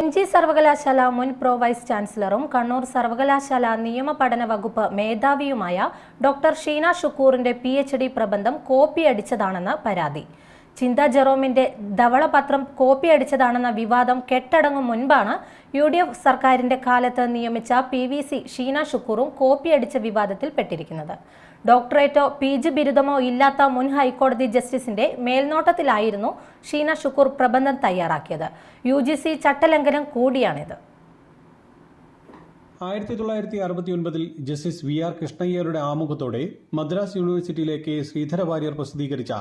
M G സർവകലാശാല മുൻ pro vice ചാൻസലറും Kannur സർവകലാശാല നിയമ പഠന വകുപ്പ് മേധാവിയുമായ ഡോക്ടർ ഷീന ഷുക്കൂറിന്റെ പി എച്ച് ഡി പ്രബന്ധം കോപ്പിയടിച്ചതാണെന്ന് പരാതി. ചിന്ത ജെറോമിന്റെ ധവളപത്രം കോപ്പിയടിച്ചതാണെന്ന വിവാദം കെട്ടടങ്ങും മുൻപാണ് യു ഡി എഫ് സർക്കാരിന്റെ കാലത്ത് നിയമിച്ച പി വി സി ഷീന ഷുക്കൂറും കോപ്പിയടിച്ച വിവാദത്തിൽ പെട്ടിരിക്കുന്നത്. ഡോക്ടറേറ്റോ പി ജി ബിരുദമോ ഇല്ലാത്ത മുൻ ഹൈക്കോടതി ജസ്റ്റിസിന്റെ മേൽനോട്ടത്തിലായിരുന്നു ഷീന ഷുക്കൂർ പ്രബന്ധം തയ്യാറാക്കിയത്. യു ജി സി ചട്ടലംഘനം കൂടിയാണിത്. ആയിരത്തി തൊള്ളായിരത്തി അറുപത്തി ഒൻപതിൽ ജസ്റ്റിസ് വി ആർ കൃഷ്ണയ്യരുടെ ആമുഖത്തോടെ മദ്രാസ് യൂണിവേഴ്സിറ്റിയിലെ കെ ശ്രീധര വാര്യർ പ്രസിദ്ധീകരിച്ച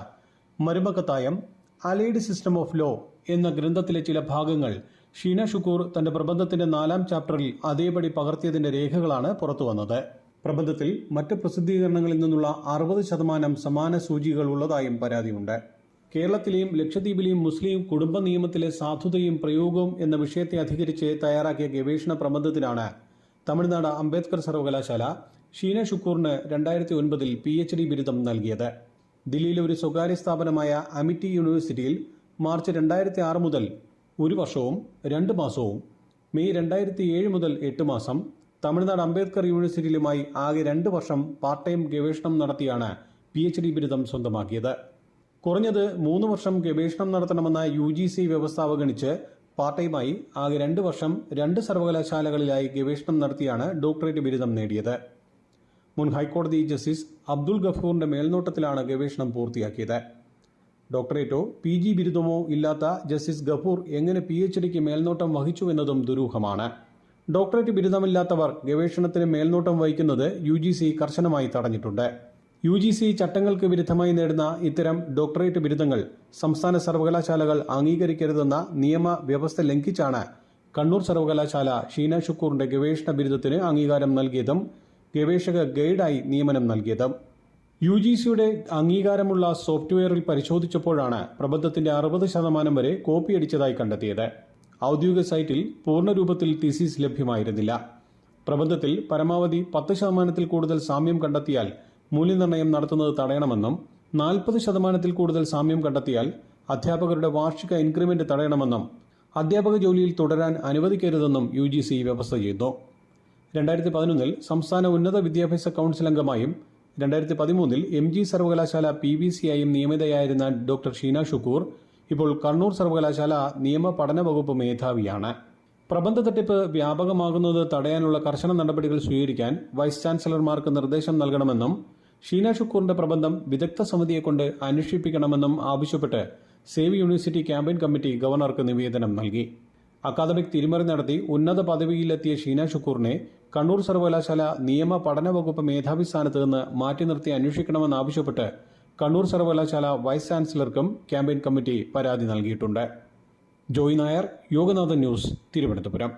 Marumakkathayam allied system of law എന്ന ഗ്രന്ഥത്തിലെ ചില ഭാഗങ്ങൾ ഷീന ഷുക്കൂർ തന്റെ പ്രബന്ധത്തിന്റെ നാലാം ചാപ്റ്ററിൽ അതേപടി പകർത്തിയതിന്റെ രേഖകളാണ് പുറത്തുവന്നത് പ്രബന്ധത്തിൽ മറ്റ് പ്രസിദ്ധീകരണങ്ങളിൽ നിന്നുള്ള അറുപത് ശതമാനം സമാന സൂചികൾ ഉള്ളതായും പരാതിയുണ്ട്. കേരളത്തിലെയും ലക്ഷദ്വീപിലെയും മുസ്ലിം കുടുംബ നിയമത്തിലെ സാധുതയും പ്രയോഗവും എന്ന വിഷയത്തെ അധികരിച്ച് തയ്യാറാക്കിയ ഗവേഷണ പ്രബന്ധത്തിനാണ് തമിഴ്നാട് അംബേദ്കർ സർവകലാശാല ഷീന ഷുക്കൂറിന് രണ്ടായിരത്തി ഒൻപതിൽ പി എച്ച് ഡി ബിരുദം നൽകിയത്. ദില്ലിയിലെ ഒരു സ്വകാര്യ സ്ഥാപനമായ അമിറ്റി യൂണിവേഴ്സിറ്റിയിൽ മാർച്ച് രണ്ടായിരത്തി ആറ് മുതൽ ഒരു വർഷവും രണ്ട് മാസവും മെയ് രണ്ടായിരത്തി ഏഴ് മുതൽ എട്ട് മാസം തമിഴ്നാട് അംബേദ്കർ യൂണിവേഴ്സിറ്റിയിലുമായി ആകെ രണ്ട് വർഷം പാർട്ട് ടൈം ഗവേഷണം നടത്തിയാണ് പി എച്ച് ഡി ബിരുദം സ്വന്തമാക്കിയത്. കുറഞ്ഞത് മൂന്ന് വർഷം ഗവേഷണം നടത്തണമെന്ന യു ജി സി വ്യവസ്ഥ അവഗണിച്ച് പാർട്ട് ടൈമായി ആകെ രണ്ട് വർഷം രണ്ട് സർവകലാശാലകളിലായി ഗവേഷണം നടത്തിയാണ് ഡോക്ടറേറ്റ് ബിരുദം നേടിയത്. മുൻ ഹൈക്കോടതി ജസ്റ്റിസ് അബ്ദുൾ ഗഫൂറിന്റെ മേൽനോട്ടത്തിലാണ് ഗവേഷണം പൂർത്തിയാക്കിയത്. ഡോക്ടറേറ്റോ പി ജി ബിരുദമോ ഇല്ലാത്ത ജസ്റ്റിസ് ഗഫൂർ എങ്ങനെ പി എച്ച് ഡിക്ക് മേൽനോട്ടം വഹിച്ചു എന്നതും ദുരൂഹമാണ്. ഡോക്ടറേറ്റ് ബിരുദമില്ലാത്തവർ ഗവേഷണത്തിന് മേൽനോട്ടം വഹിക്കുന്നത് യു ജി സി കർശനമായി തടഞ്ഞിട്ടുണ്ട്. യു ജി സി ചട്ടങ്ങൾക്ക് വിരുദ്ധമായി നേടുന്ന ഇത്തരം ഡോക്ടറേറ്റ് ബിരുദങ്ങൾ സംസ്ഥാന സർവകലാശാലകൾ അംഗീകരിക്കരുതെന്ന നിയമ വ്യവസ്ഥ ലംഘിച്ചാണ് കണ്ണൂർ സർവകലാശാല ഷീന ഷുക്കൂറിന്റെ ഗവേഷണ ബിരുദത്തിന് അംഗീകാരം നൽകിയതും ഗവേഷക ഗൈഡായി നിയമനം നൽകിയത്. യു ജി സിയുടെ അംഗീകാരമുള്ള സോഫ്റ്റ്വെയറിൽ പരിശോധിച്ചപ്പോഴാണ് പ്രബന്ധത്തിന്റെ അറുപത് ശതമാനം വരെ കോപ്പിയടിച്ചതായി കണ്ടെത്തിയത്. ഔദ്യോഗിക സൈറ്റിൽ പൂർണരൂപത്തിൽ തിസീസ് ലഭ്യമായിരുന്നില്ല. പ്രബന്ധത്തിൽ പരമാവധി പത്ത് ശതമാനത്തിൽ കൂടുതൽ സാമ്യം കണ്ടെത്തിയാൽ മൂല്യനിർണയം നടത്തുന്നത് തടയണമെന്നും നാൽപ്പത് ശതമാനത്തിൽ കൂടുതൽ സാമ്യം കണ്ടെത്തിയാൽ അധ്യാപകരുടെ വാർഷിക ഇൻക്രിമെന്റ് തടയണമെന്നും അധ്യാപക ജോലിയിൽ തുടരാൻ അനുവദിക്കരുതെന്നും യു വ്യവസ്ഥ ചെയ്തു. രണ്ടായിരത്തി പതിനൊന്നിൽ സംസ്ഥാന ഉന്നത വിദ്യാഭ്യാസ കൗൺസിൽ അംഗമായും രണ്ടായിരത്തി പതിമൂന്നിൽ എം ജി സർവകലാശാല പി വി സി ആയും നിയമിതയായിരുന്ന ഡോക്ടർ ഷീന ഷുക്കൂർ ഇപ്പോൾ കണ്ണൂർ സർവകലാശാല നിയമ പഠന വകുപ്പ് മേധാവിയാണ്. പ്രബന്ധ തട്ടിപ്പ് വ്യാപകമാകുന്നത് തടയാനുള്ള കർശന നടപടികൾ സ്വീകരിക്കാൻ വൈസ് ചാൻസലർമാർക്ക് നിർദ്ദേശം നൽകണമെന്നും ഷീന ഷുക്കൂറിന്റെ പ്രബന്ധം വിദഗ്ധ സമിതിയെ കൊണ്ട് അന്വേഷിപ്പിക്കണമെന്നും ആവശ്യപ്പെട്ട് സേവ് യൂണിവേഴ്സിറ്റി ക്യാമ്പയിൻ കമ്മിറ്റി ഗവർണർക്ക് നിവേദനം നൽകി. അക്കാദമിക് തിരിമറി നടത്തി ഉന്നത പദവിയിലെത്തിയ ഷീന ഷുക്കൂറിനെ കണ്ണൂർ സർവകലാശാല നിയമ പഠന വകുപ്പ് മേധാവി സ്ഥാനത്ത് നിന്ന് മാറ്റി നിർത്തി അന്വേഷിക്കണമെന്നാവശ്യപ്പെട്ട് കണ്ണൂർ സർവകലാശാല വൈസ് ചാൻസലർക്കും ക്യാമ്പയിൻ കമ്മിറ്റി പരാതി നൽകിയിട്ടുണ്ട്. ജോയ് നായർ യോഗനാഥൻ ന്യൂസ് തിരുവനന്തപുരം.